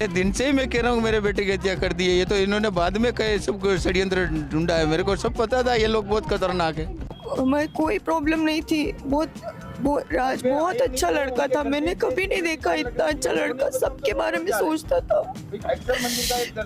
दिन से ही मैं कह रहा हूँ मेरे बेटे की हत्या कर दी है ये तो इन्होंने बाद में कहे सबको षड्यंत्र ढूंढा है मेरे को सब पता था ये लोग बहुत खतरनाक है हमें कोई प्रॉब्लम नहीं थी बहुत बहुत राज बहुत अच्छा लड़का था मैंने कभी नहीं देखा इतना अच्छा लड़का सबके बारे में सोचता था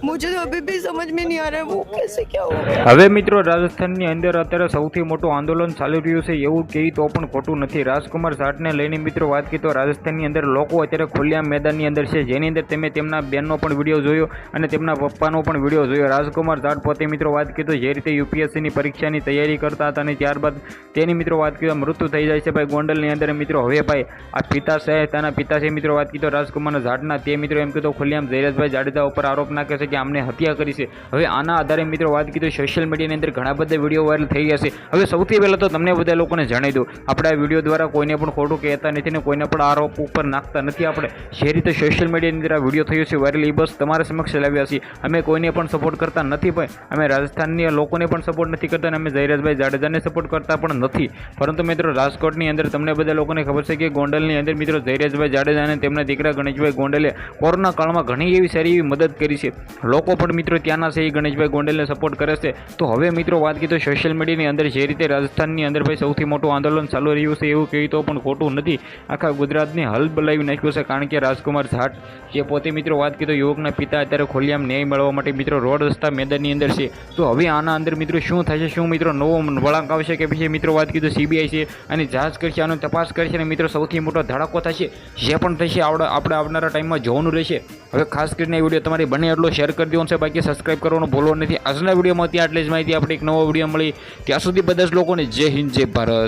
मुझे तो अभी भी समझ में नहीं आ रहा है वो कैसे क्या हो गया હવે મિત્રો રાજસ્થાનની અંદર અત્યારે સૌથી મોટું આંદોલન ચાલી રહ્યું છે એવું કહી તો પણ ખોટું નથી રાજકુમાર જાટને લઈને મિત્રો વાત કરી તો રાજસ્થાનની અંદર લોકો અત્યારે ખુલ્લા મેદાનની અંદર છે જેની અંદર તમે તેમના બેનનો પણ વિડીયો જોયો અને તેમના પપ્પાનો પણ વિડીયો જોયો રાજકુમાર જાટ પોતે મિત્રો વાત કરી તો જે રીતે યુપીએસસીની પરીક્ષાની તૈયારી કરતા હતા અને ત્યારબાદ તેની મિત્રો વાત કરી તો મૃત્યુ થઈ જાય છે ભાઈ ગોંડલની અંદર મિત્રો, હવે ભાઈ, આ પિતા તેના પિતાશ્રી મિત્રો વાત કીધો, રાજકુમારના ઝાડના તે મિત્રો એમ કીધું, ખુલ્લેઆમ જયરાજભાઈ જાડેજા ઉપર આરોપ નાખે છે કે આમને હત્યા કરી છે. હવે આના આધારે મિત્રો વાત કીધો સોશિયલ મીડિયાની અંદર ઘણા બધા વીડિયો વાયરલ થઈ ગયા છે. હવે સૌથી પહેલાં તો તમને બધા લોકોને જણાવી દઉં, આપણે આ વીડિયો દ્વારા કોઈને પણ ખોટું કહેતા નથી ને કોઈને પણ આરોપ ઉપર નાખતા નથી આપણે. જે રીતે સોશિયલ મીડિયાની અંદર આ વીડિયો થયો છે વાયરલ એ બસ તમારા સમક્ષ લાવ્યા છીએ અમે કોઈને પણ સપોર્ટ કરતા નથી ભાઈ અમે રાજસ્થાનની લોકોને પણ સપોર્ટ નથી કરતા અને અમે જયરાજભાઈ જાડેજાને સપોર્ટ કરતા પણ નથી. પરંતુ મિત્રો, રાજકોટની અંદર તમને બધા લોકોને ખબર છે કે ગોંડલની અંદર મિત્રો જયરાજભાઈ જાડેજા અને તેમના દીકરા ગણેશભાઈ ગોંડલે કોરોના કાળમાં ઘણી એવી સારી એવી મદદ કરી છે. લોકો પણ મિત્રો ત્યાંના છે એ ગણેશભાઈ ગોંડલને સપોર્ટ કરે છે. તો હવે મિત્રો વાત કીધું સોશિયલ મીડિયાની અંદર જે રીતે રાજસ્થાનની અંદર ભાઈ સૌથી મોટું આંદોલન ચાલુ રહ્યું છે એવું કહી તો પણ ખોટું નથી. આખા ગુજરાતને હલ બલાવી નાખ્યું છે કારણ કે રાજકુમાર જાટ જે પોતે મિત્રો વાત કીધો યુવકના પિતા અત્યારે ખોલિયામ ન્યાય મેળવવા માટે મિત્રો રોડ રસ્તા મેદાનની અંદર છે. તો હવે આના અંદર મિત્રો શું થશે શું મિત્રો નવો વળાંક આવશે કે પછી મિત્રો વાત કીધું સીબીઆઈ છે અને જાંચ કરશે આનો તપાસ કરશે અને મિત્રો સૌથી મોટો ધડાકો થશે, જે પણ થશે આવડે, આપણે આવનારા ટાઈમમાં જોવાનું રહેશે. હવે ખાસ કરીને વીડિયો તમારી બને એટલો શેર કરી દેવાનો છે, બાકી સબસ્ક્રાઇબ કરવાનું ભૂલવાનું નથી. આજના વિડીયોમાં ત્યાં આટલી જ માહિતી, આપણે એક નવો વીડિયો મળી. ત્યાં સુધી બધા જ લોકોને જય હિન્દ, જય ભારત.